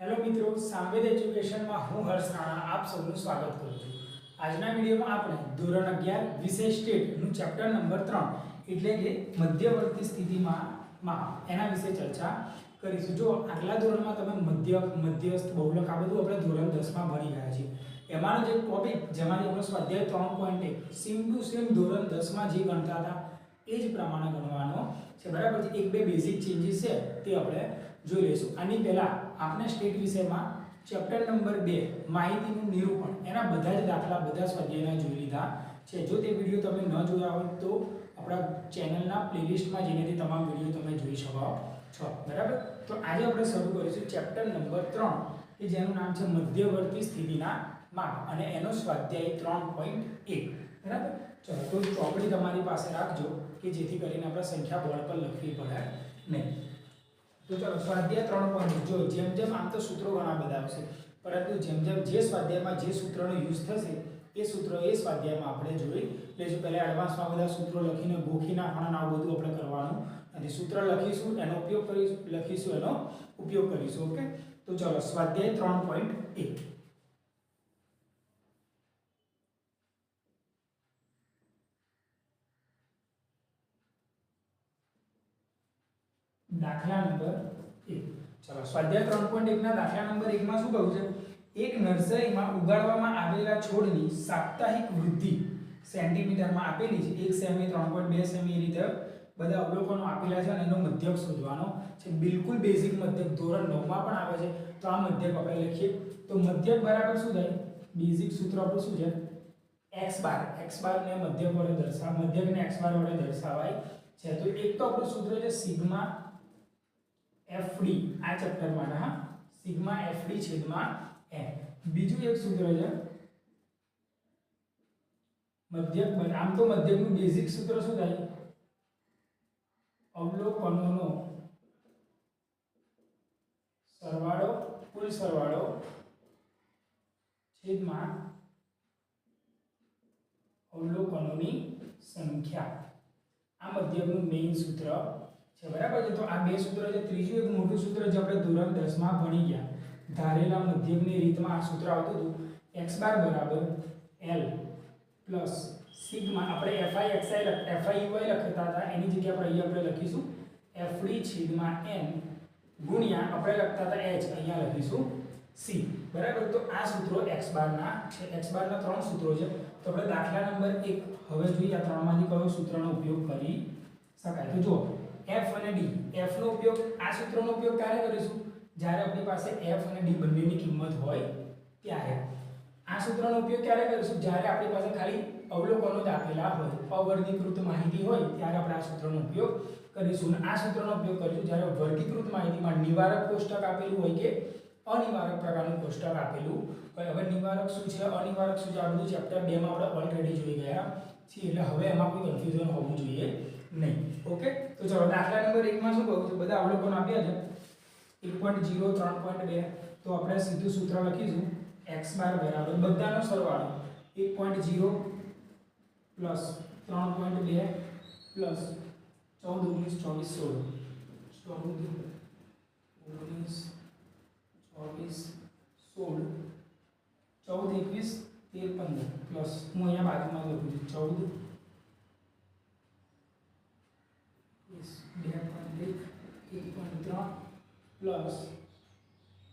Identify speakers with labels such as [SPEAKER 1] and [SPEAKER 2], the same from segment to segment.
[SPEAKER 1] Hello મિત્રો સાંવેદ એજ્યુકેશનમાં હું હર્ષ રાણા આપ સૌનું સ્વાગત કરું છું. આજના વિડીયોમાં આપણે ધોરણ અગિયાર, વિષય સ્ટેટનું ચેપ્ટર નંબર ત્રણ, એટલે કે મધ્યવર્તી સ્થિતિમાં એના વિશે ચર્ચા કરીશું. જો આગલા ધોરણમાં તમે મધ્ય, મધ્યસ્થ, બહુલક, આ બધું આપણે ધોરણ દસમાં ભણી ગયા છીએ. એમાંનો જે ટોપિક જેમાંથી આપણો સ્વાધ્યાય ત્રણ પોઈન્ટ એક સેમ ટુ સેમ ધોરણ દસમાં જે ગણતા હતા, એ જ પ્રમાણે ગણવાનો છે. બરાબર એક બે બેઝિક ચેન્જીસ છે, તે આપણે જોઈ લઈશું. આની પહેલા આપણે સ્ટેટ વિષયમાં ચેપ્ટર નંબર બે માહિતીનું નિરૂપણ. એના બધા જ દાખલા, બધા સ્વાધ્યાયના જોઈ લીધા છે. જો તે વીડિયો તમે ન જોયા હોય તો આપણા ચેનલના પ્લેલિસ્ટમાં જઈને તે તમામ વીડિયો તમે જોઈ શકો છો. બરાબર? તો આજે આપણે શરૂ કરીશું ચેપ્ટર નંબર ત્રણ, કે જેનું નામ છે મધ્યવર્તી સ્થિતિના માપ અને એનો સ્વાધ્યાય ત્રણ પોઈન્ટ એક. બરાબર? ચલો ચોપડી તમારી પાસે રાખજો કે જેથી કરીને આપણે સંખ્યા બોર્ડ પર લખવી પડે નહીં. તો ચલો, સ્વાધ્યાય ત્રણ પોઈન્ટ જો જેમ જેમ આમ તો સૂત્રો ઘણા બધા આવશે. પરંતુ જેમ જેમ જે સ્વાધ્યાયમાં જે સૂત્રનો યુઝ થશે, એ સૂત્રો એ સ્વાધ્યાયમાં આપણે જોઈ લઈશું. પહેલાં એડવાન્સમાં બધા સૂત્રો લખીને ગોખી નાખવાના આવું બધું આપણે કરવાનું. અને સૂત્ર લખીશું, એનો ઉપયોગ કરીશું, લખીશું, એનો ઉપયોગ કરીશું, ઓકે? તો ચલો, સ્વાધ્યાય ત્રણ પોઈન્ટ એક. દાખલા નંબર એક. ચલો સ્વાધ્યાય ત્રણ પોઈન્ટ એકના દાખલા નંબર એકમાં શું કહ્યું છે? એક નર્સરીમાં ઉગાડવામાં આવેલા છોડની સાપ્તાહિક વૃદ્ધિ સેન્ટીમીટરમાં આપેલી છે. એક સેમી ત્રણ પોઈન્ટ બે સેમી રીતે બધા અવલોકનો આપેલા છે અને એનો મધ્યક શોધવાનો છે. બિલકુલ બેઝિક મધ્યક. ધોરણ નવમાં પણ આવે છે. તો આ મધ્યક આપણે લખીએ. તો મધ્યક બરાબર શું થાય? બેઝિક સૂત્ર આપણું શું છે? x બાર. x બાર ને મધ્યક વડે દર્શાવ મધ્યકને x બાર વડે દર્શાવાય છે. તો એક તો આપણું સૂત્ર છે સિગ્મા fd આ ચેપ્ટર માટે સિગ્મા fd છેદમાં n. બીજું એક સૂત્ર છે. મધ્યક આમ તો મધ્યકનું બેઝિક સૂત્ર શું થાય? અવલોકનોનો સરવાળો, કુલ સરવાળો છેદમાં અવલોકનોની સંખ્યા. આ મધ્યકનું મેઇન સૂત્ર છે, બરાબર છે? તો આ બે સૂત્ર છે, ત્રીજું એક મોટું સૂત્ર જે આપણે ધોરણ 10 માં ભણી ગયા. ધારેલા મધ્યકની રીતમાં આ સૂત્ર આવતું હતું. x બાર બરાબર l પ્લસ સિગ્મા. આપણે fi xi fi uy લખતા હતા. એની જગ્યાએ આપણે અહીંયા આપણે લખીશું. fd છેદમાં n ગુણ્યા આપણે લખતા હતા h અહીંયા લખીશું c બરાબર? તો આ સૂત્રો x બારના છે. x બારના ત્રણ સૂત્રો છે. તો આપણે દાખલા નંબર 1 હવે જોઈએ. આ ત્રણમાંથી કયો સૂત્રનો ઉપયોગ કરી શકાય? તો જુઓ. F અને d. F નો ઉપયોગ આ સૂત્રનો ઉપયોગ ક્યારે કરીશું? જ્યારે આપણી પાસે f અને d બંનેની કિંમત હોય ત્યારે. આ સૂત્રનો ઉપયોગ ક્યારે કરીશું? જ્યારે આપણી પાસે ખાલી અવલોકનો જ આપેલા હોય, અવર્ગીકૃત માહિતી હોય, ત્યારે આપણે આ સૂત્રનો ઉપયોગ કરીશું. અને આ સૂત્રનો ઉપયોગ કરીશું જ્યારે વર્ગીકૃત માહિતીમાં નિવારક કોષ્ટક આપેલું હોય કે અનિવારક પ્રકારનું કોષ્ટક આપેલું હોય. હવે નિવારક શું છે? અનિવારક શું છે? આ બધું ચેપ્ટર બેમાં આપણે ઓલરેડી જોઈ ગયા છીએ. એટલે હવે એમાં કોઈ કન્ફ્યુઝન હોવું જોઈએ. નહીં ઓકે તો ચલો દાખલા નંબર 1 માં શું કહું તો બધા અવલોકન આપ્યા છે 1.0 3.2 તો આપણે સીધું સૂત્ર લખીશું x બાર બરાબર બધાનો સરવાળો 1.0 3.2 14 19 24 16 14 19 24 16 14 21 13 15 પ્લસ હું અહીંયા બાજુમાં લખું છું 14 બે પોઈન્ટ એક એક પોઈન્ટ ત્રણ પ્લસ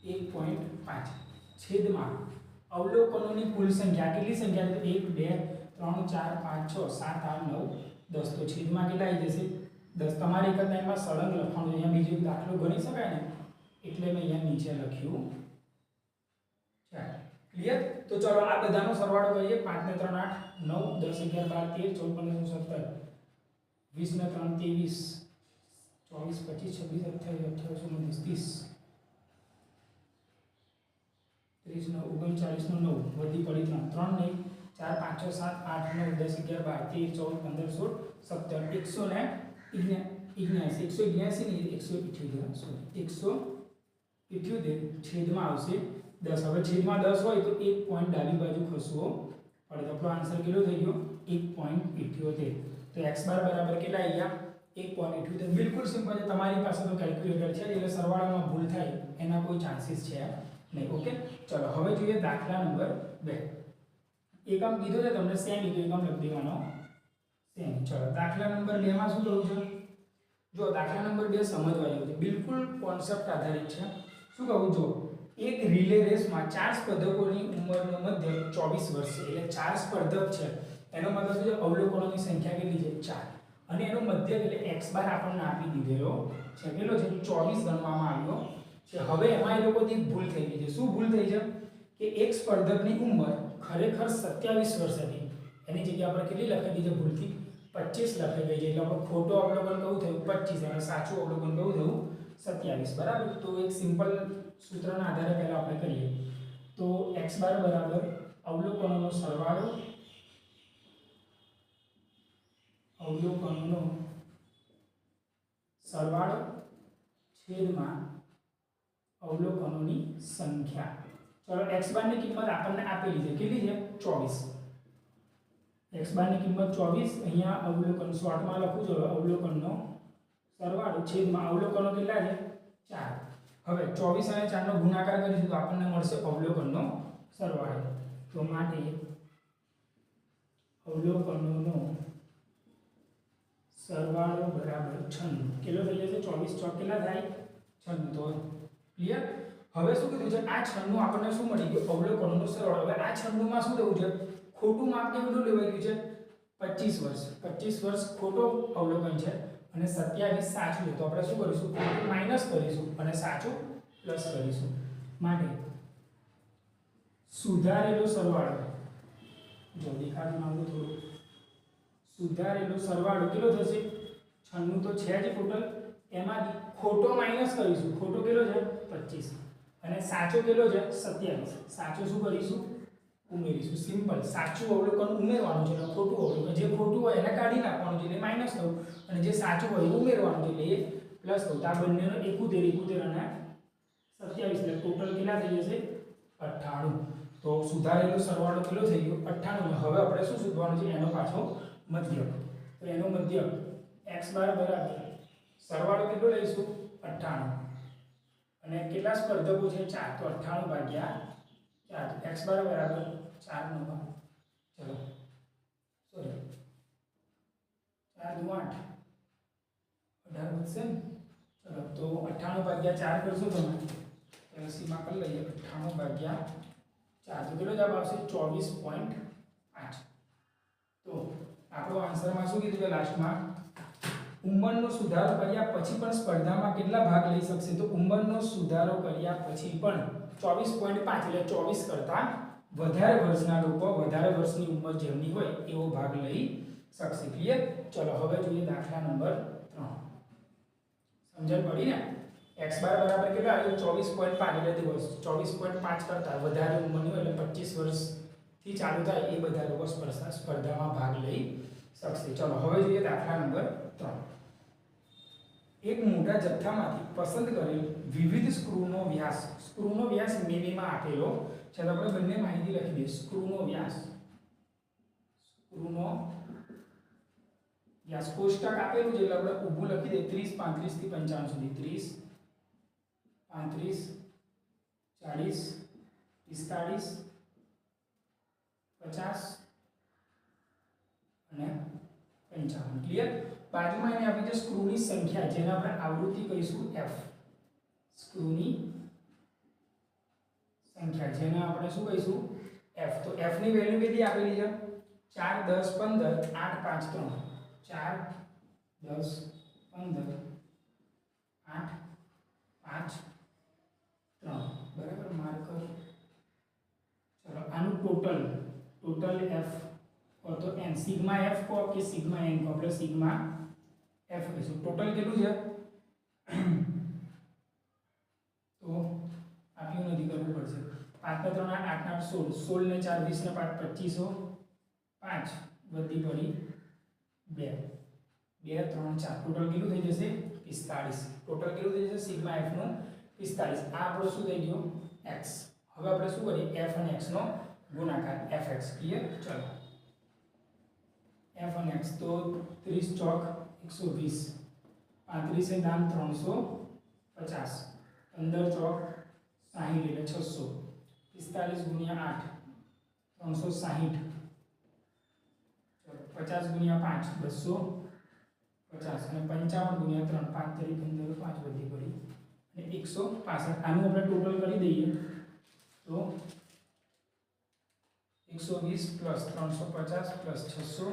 [SPEAKER 1] એક પોઈન્ટ પાંચ છેદમાં અવલોકનોની કુલ સંખ્યા કેટલી સંખ્યા છે એક બે ત્રણ ચાર પાંચ છ સાત આઠ નવ દસ તો છેદમાં કેટલા આવી જશે દસ તમારે એક જ સળંગ લખવાનું અહીંયા બીજું દાખલો ગણી શકાય ને એટલે મેં અહીંયા નીચે લખ્યું ક્લિયર તો ચલો આ બધાનો સરવાળો કરીએ પાંચ ને ત્રણ આઠ નવ દસ અગિયાર બાર તેર ચૌદ પંદર સત્તર વીસ ને 3 23 24 25 26 28 29 30 30 નો 39 નો 9 વધી પડી 3 3 નહીં 4 5 6 7 8 9 10 11 12 13 14 15 16 17 100 179 179 નહીં 178 સોરી 100 ઇઠ્યોતેર છેદમાં આવશે દસ હવે છેદમાં દસ હોય તો એક પોઈન્ટ ડાબી બાજુ ખસવો પડે તો આપણો આન્સર કેટલો થઈ ગયો એક પોઈન્ટ ઇઠ્યોતેર તો એક્સ બાર બરાબર કેટલા આવી ગયા એક પોઈન્ટ ઇઠ્યોતેર બિલકુલ સિમ્પલ છે. તમારી પાસે તો કેલ્ક્યુલેટર છે એટલે સરવાળામાં ભૂલ થાય, એના કોઈ ચાન્સીસ છે નહીં. ઓકે ચલો, હવે જોઈએ દાખલા નંબર બે. એકમ કીધો છે, તમને સેમી એકમ લખી દેવાનો. સેમી ચલો, દાખલા નંબર બે માં શું કહું છે? જો, દાખલા નંબર બે સમજવા જેવું છે. બિલકુલ કોન્સેપ્ટ આધારિત છે. શું કહું? જો, એક રિલે રેસમાં ચાર સ્પર્ધકોની ઉંમરનો મધ્ય ચોવીસ વર્ષ છે. એટલે ચાર સ્પર્ધક છે. એનો મતલબ શું છે? અવલોકનોની સંખ્યા કેટલી છે? ચાર. અને એનો મધ્ય એટલે એક્સ બાર આપણને આપી દીધેલો. છે કેટલો છે ચોવીસ ગણવામાં આવ્યો છે, હવે એમાં એ લોકોથી ભૂલ થઈ ગઈ છે. શું ભૂલ થઈ છે? કે એક સ્પર્ધકની ઉંમર ખરેખર સત્યાવીસ વર્ષ હતી. એની જગ્યા આપણે કેટલી લખાઈ ગઈ છે ભૂલથી? પચીસ લખાઈ ગઈ છે. એટલે આપણે ખોટો અવલોકન કયું થયું? પચીસ. અને સાચું અવલોકન કયું થયું? સત્યાવીસ. બરાબર? તો એક સિમ્પલ સૂત્રના આધારે પહેલા આપણે કરીએ. તો એક્સ બાર બરાબર અવલોકનોનો સરવાળો અવલોકનોનો સરવાળો છેદમાં અવલોકનોની સંખ્યા. ચલો એક્સ બારની કિંમત આપણને આપેલી છે. કેટલી છે? ચોવીસ. એક્સ બારની કિંમત 24 અહીંયા અવલોકન શોર્ટમાં લખું છું. અવલોકનનો સરવાળો છેદમાં અવલોકનો કેટલા છે? ચાર. હવે 24 અને ચારનો ગુણાકાર કરીશું તો આપણને મળશે અવલોકનનો સરવાળો. તો માટે અવલોકનોનો સરવાળો બરાબર 96 કેટલો થઈ જશે? 24 ચોક કેટલા થાય? 96 ક્લિયર હવે શું કીધું છે? આ 96 આપણને શું મળી ગયું? અવલોકનોનો સરવાળો. હવે આ 96 માં શું લેવું છે? ખોટું માપ કેટલું લેવાઈ છે? 25 વર્ષ. 25 વર્ષ ખોટો અવલોકન છે અને 27 સાચું તો આપણે શું કરીશું? ખોટું માઇનસ કરીશું અને સાચું પ્લસ કરીશું. માટે સુધારેલો સરવાળો. જો દેખાતું માંગુ થોડું. સુધારેલો સરવાળો કેટલો થશે? 96 તો છે જ ટોટલ એમાંથી ખોટો માઇનસ કરીશું. ખોટો કેટલો છે? 25 અને સાચો કેટલો છે? 27 સાચો શું કરીશું? ઉમેરીશું. સિમ્પલ સાચું અવલોકન ઉમેરવાનું છે. અને ખોટું અવલોકન. જે ખોટું હોય એને કાઢી નાખવાનું છે. એટલે માઇનસ થવું. અને જે સાચું હોય એ ઉમેરવાનું છે. એટલે એ પ્લસ થવું. આ બંનેનો એકોતેર એકોતેર અને સત્યાવીસ. એટલે ટોટલ કેટલા થઈ જશે? અઠ્ઠાણું. તો સુધારેલો સરવાળો કેટલો થઈ ગયો? અઠ્ઠાણું હવે આપણે શું શોધવાનું છે? એનો પાછો મધ્ય તો એનો મધ્ય x બાર બરાબર સરવાળો કેટલો લઈશું? અઠ્ઠાણું. અને કેટલા સ્પર્ધકો છે? ચાર. તો અઠ્ઠાણું ભાગ્યા ચાર. એક્સ બાર બરાબર ચાર નો ભાગ ચલો. સોરી. ચાર દુ આઠ. અઢાર વધશે ને? ચલો. તો અઠ્ઠાણું ભાગ્યા ચાર કરશો તમે. સીમા કરી લઈએ. અઠ્ઠાણું ભાગ્યા ચાર. તો કેટલો જવાબ આવશે? ચોવીસ પોઈન્ટ આઠ. તો આપણો આન્સરમાં શું કીધું કે લાસ્ટમાં ઉંમરનો સુધારો કર્યા પછી પણ સ્પર્ધામાં કેટલા ભાગ લઈ શકશે? તો ઉંમરનો સુધારો કર્યા પછી પણ ચોવીસ પોઈન્ટ પાંચ એટલે ચોવીસ કરતાં વધારે વર્ષના લોકો વધારે વર્ષની ઉંમર જેમની હોય એવો ભાગ લઈ શકશે. ક્લિયર ચલો, હવે જોઈએ દાખલા નંબર ત્રણ. સમજણ પડી ને? એક્સ બાર બરાબર કેટલા આવ્યું? ચોવીસ પોઈન્ટ પાંચ એટલે ચોવીસ પોઈન્ટ પાંચ કરતાં વધારે ઉંમરની હોય એટલે પચીસ વર્ષથી ચાલુ થાય એ બધા લોકો સ્પર્ધા સ્પર્ધામાં ભાગ લઈ શકશે. ચલો, હવે જોઈએ દાખલા નંબર ત્રણ. એક મોટા જથ્થામાંથી પસંદ કરેલ વિવિધ સ્ક્રૂનો વ્યાસ. સ્ક્રૂનો વ્યાસ મિલીમાં આપેલો. છે તો આપણે બંને માહિતી લખી દઈએ. સ્ક્રૂનો વ્યાસ. સ્ક્રૂનો વ્યાસ કોષ્ટક આપેલું છે એટલે આપણે ઊભું લખી દઈએ. ત્રીસ, પાંત્રીસથી પંચાવન સુધી. ત્રીસ, પાંત્રીસ, ચાલીસ, પિસ્તાળીસ પચાસ અને પંચાવન. ક્લિયર બાજુમાં એને આપી છે સ્ક્રૂની સંખ્યા, જેને આપણે આવૃત્તિ કહીશું એફ સ્ક્રૂની સંખ્યા, જેને આપણે શું કહીશું? એફ તો એફની વેલ્યુ કેટલી આપેલી છે? ચાર, દસ, પંદર, આઠ, પાંચ, ત્રણ. ચાર, દસ, પંદર, આઠ, પાંચ, ત્રણ. બરાબર? માર્કર ચલો, આનું ટોટલ ટોટલ એફ કહો તો એન સિગ્મા એફ કહો કે સિગ્મા એન કહો આપણે સિગ્મા એફ કહીશું ટોટલ કેટલું છે? તો આપ્યું નથી, કરવું પડશે. પાંચ ને ત્રણ, આઠ આઠ સોળ. સોળ ને ચાર, વીસ ને પાંચ, પચીસો પાંચ બધી પડી બે. બે, ત્રણ, ચાર. ટોટલ કેટલું થઈ જશે? પિસ્તાળીસ. ટોટલ કેટલું થઈ જશે? સિગ્મા એફનું પિસ્તાળીસ. આ આપણો શું થઈ ગયો? એક્સ હવે આપણે શું કરીએ? એફ અને એક્સ નો ગુણાકાર એફ એક્સ ક્લિયર ચલો એફ અને એક્સ તો ત્રીસ ચોક એકસો વીસ પાંત્રીસે દામ ત્રણસો પચાસ પંદર ચોક સાહીઠ એટલે છસો પિસ્તાલીસ ગુણ્યા આઠ ત્રણસો સાહીઠ પચાસ ગુણ્યા પાંચ બસો પચાસ અને પંચાવન ગુણ્યા ત્રણ પાંચ તરી પંદર પાંચ વધી પડી અને એકસો પાસઠ આનું આપણે ટોટલ કરી દઈએ તો એકસો વીસ પ્લસ ત્રણસો પચાસ પ્લસ છસો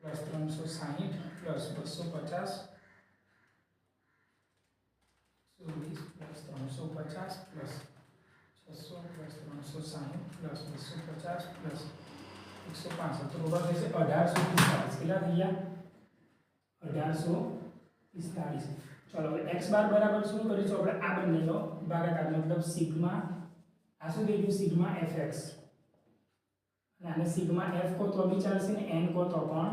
[SPEAKER 1] પ્લસ ત્રણસો સાહીઠ પ્લસ બસો પચાસ. એકસો વીસ પ્લસ ત્રણસો પચાસ પ્લસ છસો પ્લસ ત્રણસો સાહીઠ પ્લસ બસો પચાસ પ્લસ એકસો પાસઠ. ટોટલ થશે અઢારસો પિસ્તાળીસ. કેટલા થઈ ગયા? અઢારસો પિસ્તાળીસ. ચલો હવે એક્સ બાર બરાબર શું કરીશું? આપણે આ બંનેનો ભાગાકાર મતલબ સિગ્મા. આ શું થઈ ગયું? Sigma F X. અને આને સિગ્મા એફ કહો તો બી ચાલશે ને એન કહો તો પણ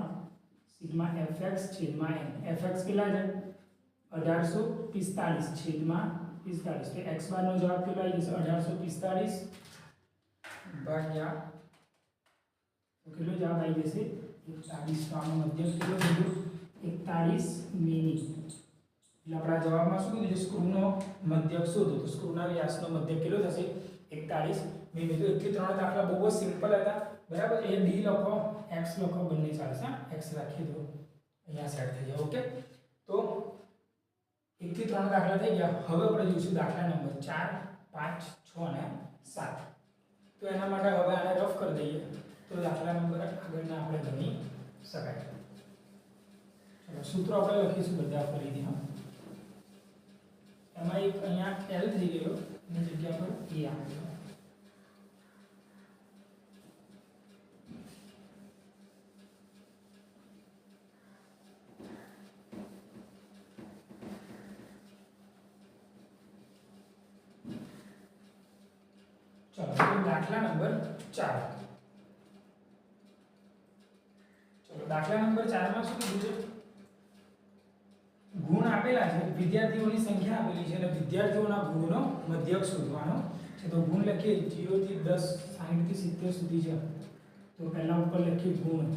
[SPEAKER 1] સિગ્મા એફ એક્સ છેદમાં એન. એફ એક્સ કેટલા છે? અઢારસો પિસ્તાળીસ. છેદમાં પિસ્તાળીસ. તો એક્સ બારનો જવાબ કેટલો આવી જશે? અઢારસો પિસ્તાળીસ ભાગ્યા તો કેટલો જવાબ આવી જશે? એકતાળીસ. તો આનો મધ્યક કેટલો થયો એકતાળીસ મિલી એટલે આપણા જવાબમાં શું કીધું સ્ક્રૂનો મધ્યક શોધો. તો સ્ક્રૂના વ્યાસનો મધ્યક કેટલો થશે? એકતાળીસ મિલી તો એકથી ત્રણ દાખલા બહુ જ સિમ્પલ હતા. બરાબર? એ ડી લખો એક્સ લખો, બંને ચાલશે એક્સ રાખી દો. અહીંયા સેટ થઈ જાય ઓકે તો એકથી ત્રણ દાખલા થઈ ગયા. હવે આપણે જોઈશું દાખલા નંબર ચાર, પાંચ, છ અને સાત. તો એના માટે હવે આને રફ કરી દઈએ. તો દાખલા નંબર આગળના આપણે ગણી શકાય. ચલો, સૂત્રો આપણે લખીશું બધા ફરીથી, હા? એમાં એક અહીંયા એલ થઈ ગયો, એની જગ્યા પર એ આવી ગયો ચલો તો દાખલા નંબર ચાર ચલો દાખલા નંબર ચારમાં શું કીધું છે ગુણ આપેલા છે વિદ્યાર્થીઓની સંખ્યા આપેલી છે અને વિદ્યાર્થીઓના ગુણનો મધ્યક શોધવાનો છે તો ગુણ લખીએ 0 થી 10 60 થી 70 સુધી છે તો પહેલા ઉપર લખીએ ગુણ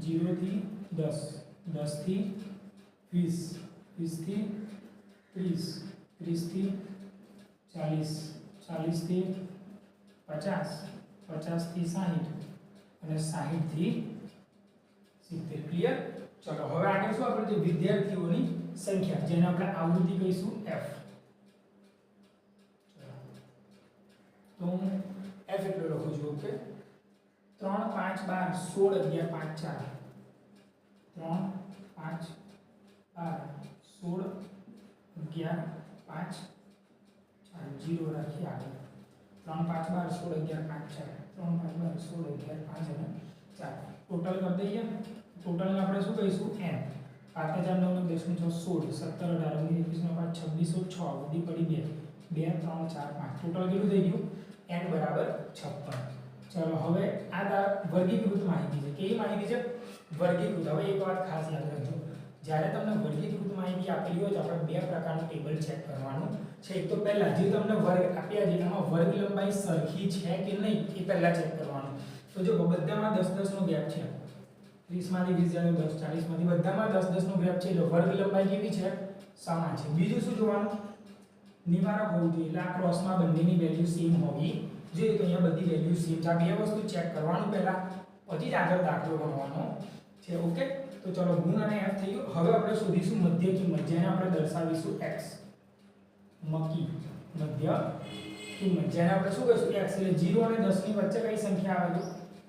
[SPEAKER 1] 0 થી 10 10 થી 20 20 થી 30 30 થી 40 40 થી 50 50 થી 60 અને 60 થી 70 ક્લિયર ચલો, હવે આગળ શું આપણે જે વિદ્યાર્થીઓની સંખ્યા, જેને આપણે આવૃત્તિ કહીશું f. તો હું f એટલો લખું છું ઓકે 3 5 12 16 11 5 4 3 5 12 16 11 5 4 જીરો રાખી આગળ. 3 5 12 16 11 5 4 3 5 12 16 11 5 અને ચાર ટોટલ કરી દઈએ ટોટલને આપણે શું કહીશું એમ પાંચ હજાર નવ ને દસ ને છ સોળ સત્તર અઢાર ઓગણીસ એકવીસ ને પાંચ છવ્વીસો છ વધી પડી બે બે ત્રણ ચાર પાંચ ટોટલ કેટલું થઈ ગયું એન બરાબર છપ્પન ચલો હવે આ વર્ગીકૃત માહિતી છે કેવી માહિતી છે વર્ગીકૃત હવે એક વાત ખાસ યાદ રાખજો જ્યારે તમને વર્ગીકૃત માહિતી આપેલી હોય તો આપણે બે પ્રકારનું ટેબલ ચેક કરવાનું છે. એક તો પહેલા જે તમને વર્ગ આપ્યા છે, એમાં વર્ગ લંબાઈ સરખી છે કે નહીં, એ પહેલા ચેક કરવાનું. તો જો બધામાં દસ દસ નો ગેપ છે, ત્રીસમાંથી વીસ જાય દસ, ચાલીસમાંથી બધામાં દસ નો ગેપ છે, એટલે વર્ગ લંબાઈ કેવી છે? સમાન છે. બીજું શું જોવાનું? નિવારક હોવું જોઈએ. એટલે આ ક્રોસમાં બંનેની વેલ્યુ સેમ હોવી જોઈએ. તો અહીંયા બધી વેલ્યુ સેમ છે. આ બે વસ્તુ ચેક કરવાનું પહેલા. પછી જ આગળ દાખલો ગણવાનો. છે, ઓકે? તો ચલો ગુણ અને f થઈ ગયું. હવે આપણે શોધીશું મધ્ય. કિંમત જેને આપણે દર્શાવીશું x મકી મધ્ય. કિંમત જેને આપણે શું કહીશું? x એટલે 0 અને 10 ની વચ્ચે કઈ સંખ્યા આવે તો?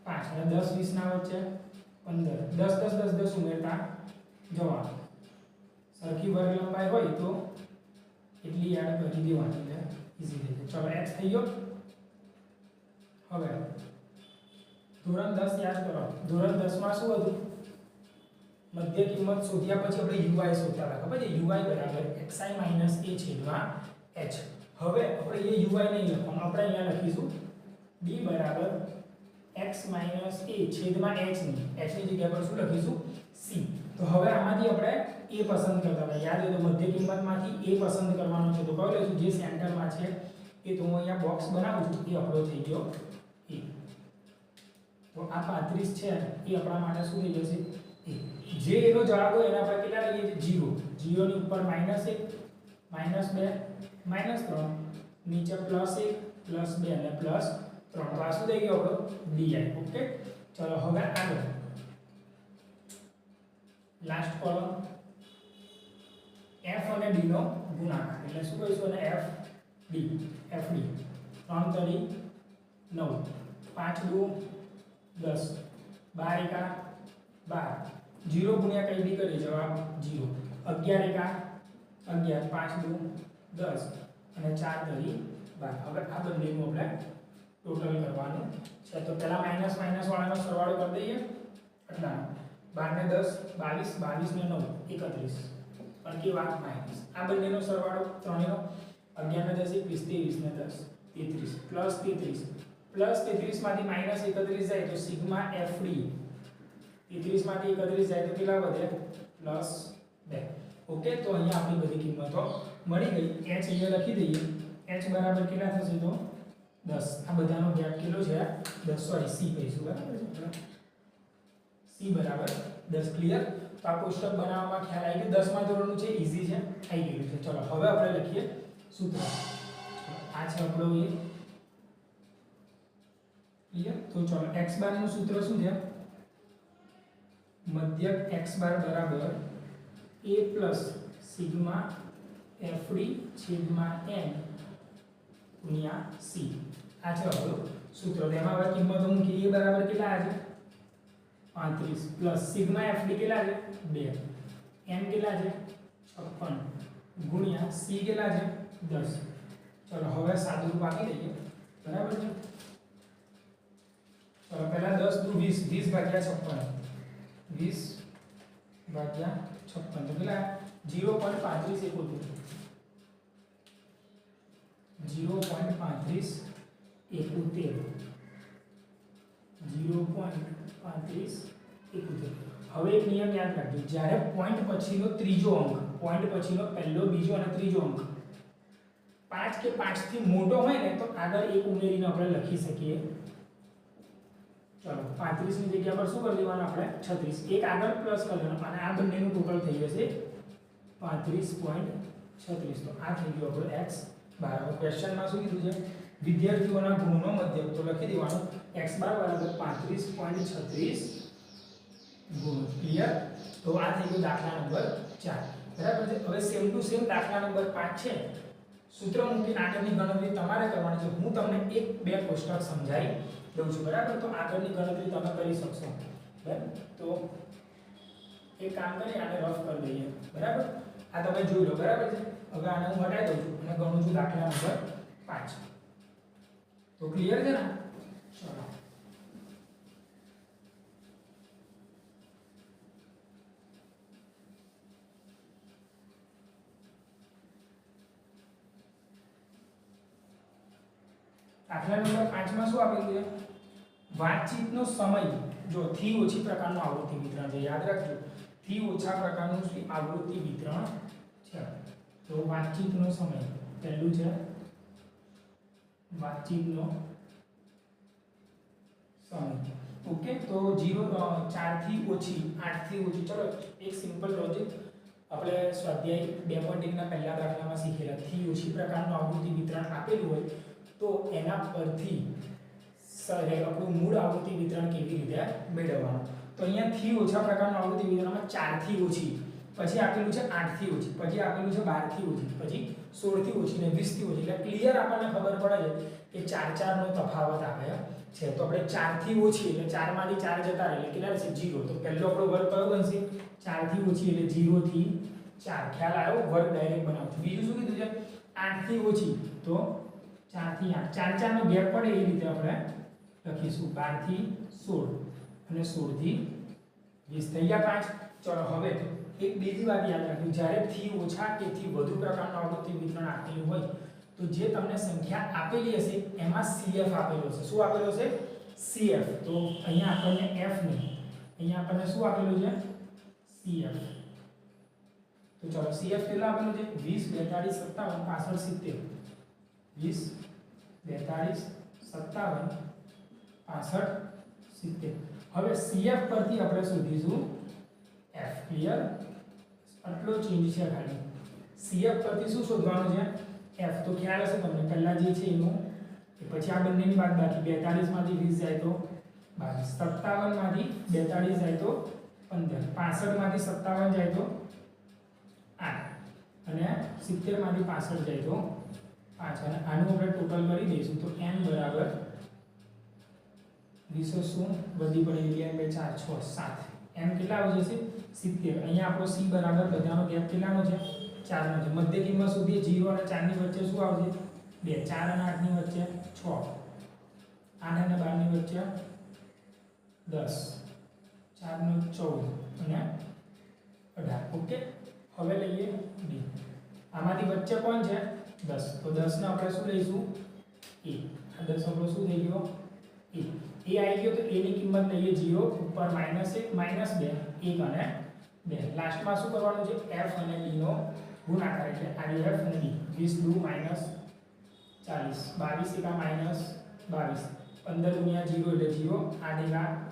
[SPEAKER 1] 5 અને 10 20 ના વચ્ચે? પંદર. દસ દસ દસ દસ ઉમેરતા જવાબ. સરખી વર્ગ લંબાઈ હોય તો એટલી યાદ કરી દેવાની એટલે ઈઝી થઈ જાય. ચલો, એક્સ થઈ ગયો. હવે ધોરણ દસ યાદ કરો. ધોરણ દસમાં શું હતું? મધ્ય કિંમત શોધ્યા પછી આપણે યુઆઈ શોધતા હતા. ખબર છે? UI બરાબર માઇનસ એ છેદમાં એચ હવે આપણે એ યુઆઈ નહીં લખવાનું. આપણે અહીંયા લખીશું. ડી બરાબર x a છેદમાં h ની. h ની જગ્યા પર શું લખીશું? c. તો હવે આમાંથી આપણે a પસંદ કરતા હતા. યાદ હોય તો મધ્ય કિંમતમાંથી a પસંદ કરવાનો છે. તો કયો લઈશું જે સેન્ટરમાં છે એ તો હું અહીંયા બોક્સ બનાવું છું. એ આપણો થઈ ગયો a. તો આ 35 છે. એ આપણા માટે શું થઈ જશે? a. જે એનો જવાબ હોય એને આપણે કેટલા લઈએ છીએ? 0 0 ની ઉપર માઇનસ 1 માઇનસ બે માઇનસ ત્રણ. નીચે પ્લસ એક પ્લસ બે અને પ્લસ ત્રણ. તો આ શું થઈ ગયો આપણો? ડીઆઈ ઓકે ચલો, હવે આગળ. લાસ્ટ કોલમ એફ અને d નો ગુણાકાર. એટલે શું કહીશું અને એફ ડી એફ ડી ત્રણ તરી નવ. પાંચ દુ દસ. બાર એકા બાર. જીરો ગુણ્યા કઈ બી કરી જવાબ જીરો. અગિયાર એકા, અગિયાર, પાંચ દુ, દસ, અને ચાર તરી બાર. હવે આ બંનેનું આપણે ટોટલ કરવાનું છે. તો પહેલા માઇનસ માઇનસ વાળાનો સરવાળો કરી દઈએ. આટલાનો બાર ને દસ, બાવીસ બાવીસ ને નવ, એકત્રીસ. પણ કેવા માઇનસ આ બંનેનો સરવાળો ત્રણેયનો. અગિયાર ને દસ, એકવીસ ત્રેવીસ ને દસ, તેત્રીસ. પ્લસ તેત્રીસ. પ્લસ તેત્રીસમાંથી માઇનસ એકત્રીસ જાય તો સિગ્મા એફ ડી. તેત્રીસમાંથી એકત્રીસ જાય તો કેટલા વધે? પ્લસ 2 ઓકે, તો અહીંયા આપણી બધી કિંમતો મળી ગઈ. H અહીંયા લખી દઈએ. H બરાબર કેટલા થશે તો? દસ. આ બધાનો ગેપ કેટલો છે? દસ સોરી સી કહીશું, બરાબર છે? સી બરાબર. દસ ક્લિયર તો આ કોષ્ટક બનાવવામાં ખ્યાલ આવી ગયો. દસમા ધોરણનું છે ઇઝી છે. આવી ગયું છે. ચલો, હવે આપણે લખીએ સૂત્ર. આ છે આપણો એ. ક્લિયર તો ચલો, x બારનું સૂત્ર શું છે? મધ્યક x બાર બરાબર a સિગ્મા fd છેદમાં n ગુણ્યા c આ છે આપણું સૂત્ર તેમાં હવે કિંમતો મૂકી a બરાબર કેટલા છે 35 પ્લસ સિગ્મા fd કેટલા છે 2 n કેટલા છે 56 ગુણ્યા c કેટલા છે 10 ચલો હવે સાદું રૂપ આપી દઈએ બરાબર છે ચલો પહેલા 10 દુ 20 20 ભાગ્યા 56 20 ભાગ્યા 56 તો કેટલા 0.35 એકોતેર જીરો પોઈન્ટ પાંત્રીસ એકોતેર હવે એક નિયમ યાદ રાખજો. જ્યારે પોઈન્ટ પછીનો ત્રીજો અંક પોઈન્ટ પછીનો પહેલો, બીજો અને ત્રીજો અંક, પાંચ કે પાંચથી મોટો હોય ને, તો આગળ એક ઉમેરીને આપણે લખી શકીએ. ચલો, પાંત્રીસની જગ્યા પર શું કરી દેવાનું આપણે? છત્રીસ. એક આગળ પ્લસ કરી દેવાનું. અને આ બંનેનું ટોટલ થઈ જશે પાંત્રીસ પોઈન્ટ છત્રીસ. તો આ થઈ ગયું આપણું એક્સ બરાબર ક્વેશ્ચનમાં શું કીધું છે? વિદ્યાર્થીઓના ગુણનો મધ્યક તો લખી દેવાનું. એક્સ બાર બરાબર પાંત્રીસ પોઈન્ટ છત્રીસ ગુણ. ક્લિયર તો આ થઈ ગયો દાખલા નંબર ચાર. બરાબર છે? હવે સેમ ટુ સેમ દાખલા નંબર પાંચ છે. સૂત્ર મૂકીને આગળની ગણતરી તમારે કરવાની છે. હું તમને એક બે કોષ્ટક સમજાવી દઉં છું. બરાબર? તો આગળની ગણતરી તમે કરી શકશો. બરાબર? તો એક કામ કરી, આને રફ કરી દઈએ. બરાબર? આ તમે જોઈ લો. બરાબર છે? હવે આને હું હટાવી દઉં છું અને ગણું છું દાખલા નંબર પાંચ. તો ક્લિયર છે ને? ચલો. દાખલા નંબર પાંચમાં શું આપેલું છે? વાતચીતનો સમય. જો થી ઓછી પ્રકારનું આવૃત્તિ વિતરણ છે, યાદ રાખજો. થી ઓછા પ્રકારનું શું આવૃત્તિ વિતરણ છે. તો વાતચીતનો સમય. પહેલું છે વાતચીતનો સમય. ઓકે, તો 0 4 થી ઓછી 8 થી ઓછી. ચલો, એક સિમ્પલ લોજિક. આપણે સ્વાધ્યાય બે પોઈન્ટ એકના પહેલા દાખલામાં શીખેલા. થી ઓછી પ્રકારનું આવૃત્તિ વિતરણ આપેલું હોય તો એના પરથી આપણું મૂળ આવૃત્તિ વિતરણ કેવી રીતે મેળવવાનું? તો અહીંયા થી ઓછા પ્રકારનું આવૃત્તિ વિતરણમાં ચારથી ઓછી, પછી આપેલું છે આઠથી ઓછી, પછી આપેલું છે બારથી ઓછી, પછી સોળથી ઓછી ને વીસથી ઓછી. એટલે ક્લિયર આપણને ખબર પડે છે કે ચાર ચારનો તફાવત આવે છે તો આપણે ચારથી ઓછી, એટલે ચારમાંથી ચાર જતા રહે, એટલે કેટલા રહેશે? જીરો તો પહેલો આપણો વર્ગ કયો બનશે? ચારથી ઓછી એટલે જીરોથી ચાર. ખ્યાલ આવ્યો? વર્ગ ડાયરેક્ટ બનાવશું બીજું શું કીધું છે? આઠથી ઓછી. તો 4 થી 8 4 4 નો ગેપ પડે એ રીતે આપણે લખીશું. બારથી સોળ અને સોળથી વીસ. થઈ ગયા પાંચ. ચલો, હવે એક બીજી વાત યાદ રાખજો. જ્યારે થી ઓછા કે થી વધુ પ્રકારના આવૃત્તિ વિતરણ આપેલું હોય, તો જે તમને સંખ્યા આપેલી હશે, એમાં સીએફ આપેલો છે શું આપેલો છે સીએફ તો અહીંયા આપણને એફ નહીં. અહીંયા આપણને શું આપેલું છે? સીએફ તો ચલો સીએફ કેટલા આપેલું છે? 20 42 57 65 70 20 42 57 65 70 હવે સીએફ પરથી આપણે શોધીશું એફ ક્લિયર આટલો ચેન્જ છે ખાલી. સીએફ પરથી શું શોધવાનું છે? એફ તો ખ્યાલ હશે તમને, પહેલાં જે છે એનું, એ પછી આ બંનેની બાદ બાકી. બેતાળીસમાંથી વીસ જાય તો બાવીસ. સત્તાવનમાંથી બેતાળીસ જાય તો પંદર. પાસઠમાંથી સત્તાવન જાય તો આઠ. અને સિત્તેરમાંથી પાસઠ જાય તો પાંચ અને આનું આપણે ટોટલ કરી દઈશું. તો એમ બરાબર વીસો શું વધી પડી એટલે બે, ચાર, છ, સાત. m કેટલા આવી જશે સિત્તેર. અહીંયા આપણો c બરાબર બધાનો ગેપ કેટલાનો છે? ચારનો છે. મધ્ય કિંમત સુધી જીરો અને ચારની વચ્ચે શું આવશે? બે. ચાર અને આઠની વચ્ચે છ. આઠ અને બારની વચ્ચે દસ. ચારનો ચૌદ અને અઢાર. ઓકે? હવે લઈએ ડી આમાંથી વચ્ચે કોણ છે? દસ. તો દસને આપણે શું લઈશું? એ. દસ આપણો શું થઈ ગયો? એ. એ આવી ગયો તો એની કિંમત લઈએ જીરો ઉપર માઇનસ એક માઇનસ બે. એક અને બે. લાસ્ટમાં શું કરવાનું છે? એફ અને બીનો નો ગુણાકાર. એટલે આ એફ અને બી વીસ દુ માઇનસ ચાલીસ. બાવીસ એકા માઇનસ બાવીસ. પંદર ગુણ્યા જીરો એટલે જીરો આઠ એકા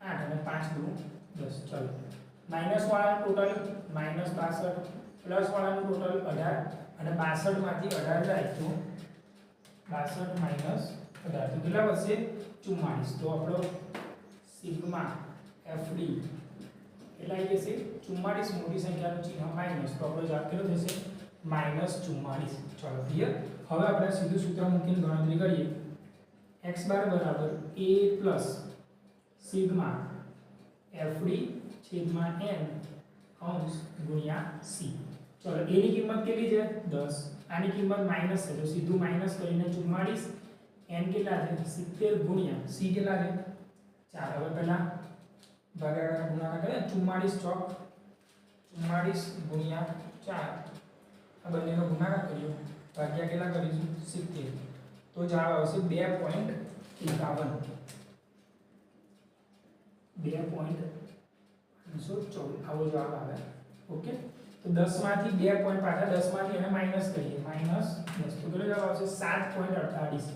[SPEAKER 1] આઠ. અને પાંચ દુ દસ. ચલો. માઇનસ વાળાનું ટોટલ માઇનસ બાસઠ, પ્લસ વાળાનું ટોટલ અઢાર અને બાસઠમાંથી અઢાર જાય તો બાસઠ માઇનસ અઢાર. તો કેટલા વધશે? ચુમ્માળીસ. તો આપણો સિગ્મા એફડી કેટલા આવી જશે? ચુમ્માળીસ મોટી સંખ્યાનું ચિહ્ન માઇનસ. તો આપણો જવાબ કેટલો થશે? માઇનસ ચુમ્માળીસ. ચલો ક્લિયર હવે આપણે સીધું સૂત્ર મૂકીને ગણતરી કરીએ. એક્સ બાર બરાબર A plus sigma F D છેદમાં n અંશ ગુણ્યા c. ચલો એની કિંમત કેટલી છે? 10 આની કિંમત માઇનસ છે. તો સીધું માઇનસ કરીને 44 n કેટલા છે? 70 ગુણ્યા c કેટલા છે? 4 હવે પહેલા ભાગાકાર ગુણાકાર કરીએ. 44 ચોક. 44 ગુણ્યા 4 આ બંનેનો ગુણાકાર કર્યો ભાગ્યા કેટલા કરીશું? 70 તો જવાબ આવશે 2.51 2.51 શું ચૌદ આવો જવાબ આવે. ઓકે? તો 10 માંથી 2 પોઈન્ટ પાછા 10 માંથી એને માઇનસ કરીએ. માઇનસ 10 તો કેટલો જવાબ આવશે? 7.48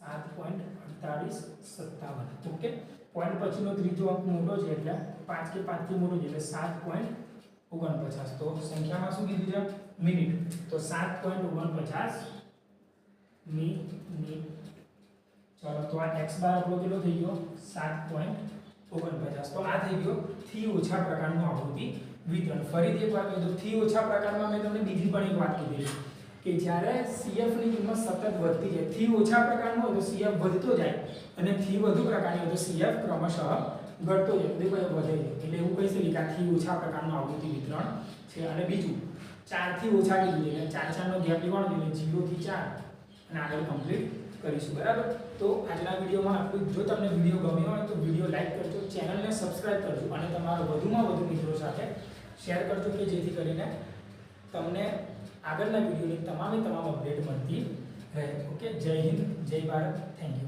[SPEAKER 1] 7.48 57 ઓકે? પોઈન્ટ પછીનો ત્રીજો અંક મોટો છે એટલે 5 કે 5 થી મોટો છે એટલે 7.49 તો સંખ્યામાં શું કીધું છે? મિનિટ. તો 7.49 મિનિટ. ચાલો, તો આ x બાર આપણો કેટલો થઈ ગયો? 7. ઓગણપચાસ. તો આ થઈ ગયો થી ઓછા પ્રકારનું આવૃત્તિ વિતરણ. ફરીથી એક વાર કહી દઉં થી ઓછા પ્રકારમાં મેં તમને બીજી પણ એક વાત કીધી કે જ્યારે CF ની કિંમત સતત વધતી જાય, થી ઓછા પ્રકારનું હોય તો CF વધતો જાય અને થી વધુ પ્રકારની હોય તો CF ક્રમશઃ ઘટતો જાય. એટલે કોઈ વધે એટલે એવું કહી શકીએ કે આ થી ઓછા પ્રકારનું આવૃત્તિ વિતરણ છે. અને બીજું, ચારથી ઓછા કીધું એટલે ચાર ચારનો ગેપ લેવાનો એટલે જીરોથી ચાર. અને આગળ કમ્પ્લીટ કરીશું, બરાબર? તો આજના વિડીયોમાં આટલું જો. તમને વીડિયો ગમ્યો હોય તો વીડિયો લાઈક કરજો, ચેનલને સબસ્ક્રાઇબ કરજો અને તમારા વધુમાં વધુ મિત્રો સાથે શેર કરજો કે જેથી કરીને તમને આગળના વિડીયોની તમામે તમામ અપડેટ મળતી રહે. ઓકે? જય હિન્દ, જય ભારત. Thank you